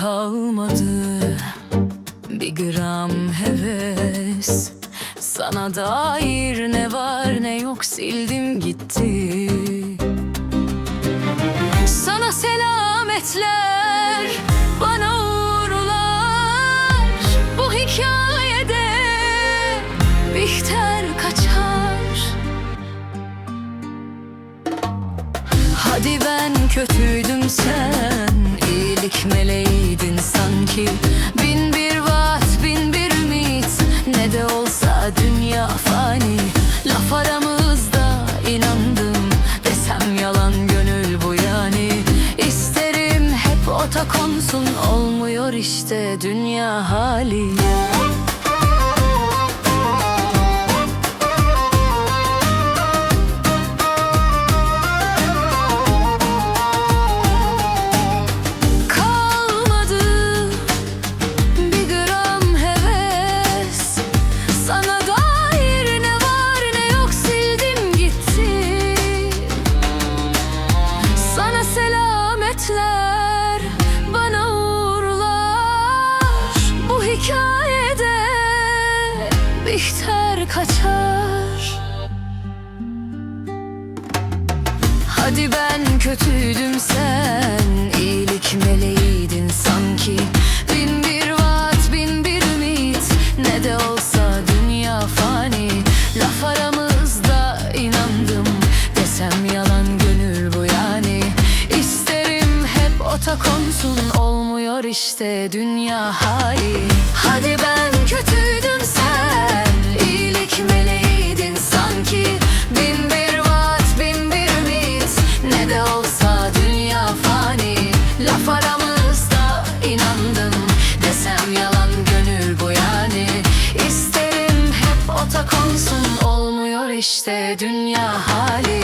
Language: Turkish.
kalmadı. Bir gram heves. Sana dair ne var ne yok sildim gitti. Sana selametler Bana uğurlar. Bu hikayede Bihter kaçar. Hadi ben kötüydüm sen iyilik meleğiydin sanki Bin bir vaat bin bir ümit. Ne de olsa dünya fani. Laf aramızda inandım Desem yalan gönül bu yani. İsterim hep ota konsun Olmuyor işte dünya hali Sana dair ne var ne yok sildim gitti. Sana selametler bana uğurlar. Bu hikayede Bihter kaçar. Hadi ben kötüydüm sen ota konsun olmuyor işte dünya hali. Hadi ben kötüydüm sen iyilik meleğiydin sanki. Bin bir vaat bin bir ümit ne de olsa dünya fani. Laf aramızda inandım desem yalan gönül bu yani. İsterim hep ota konsun olmuyor işte dünya hali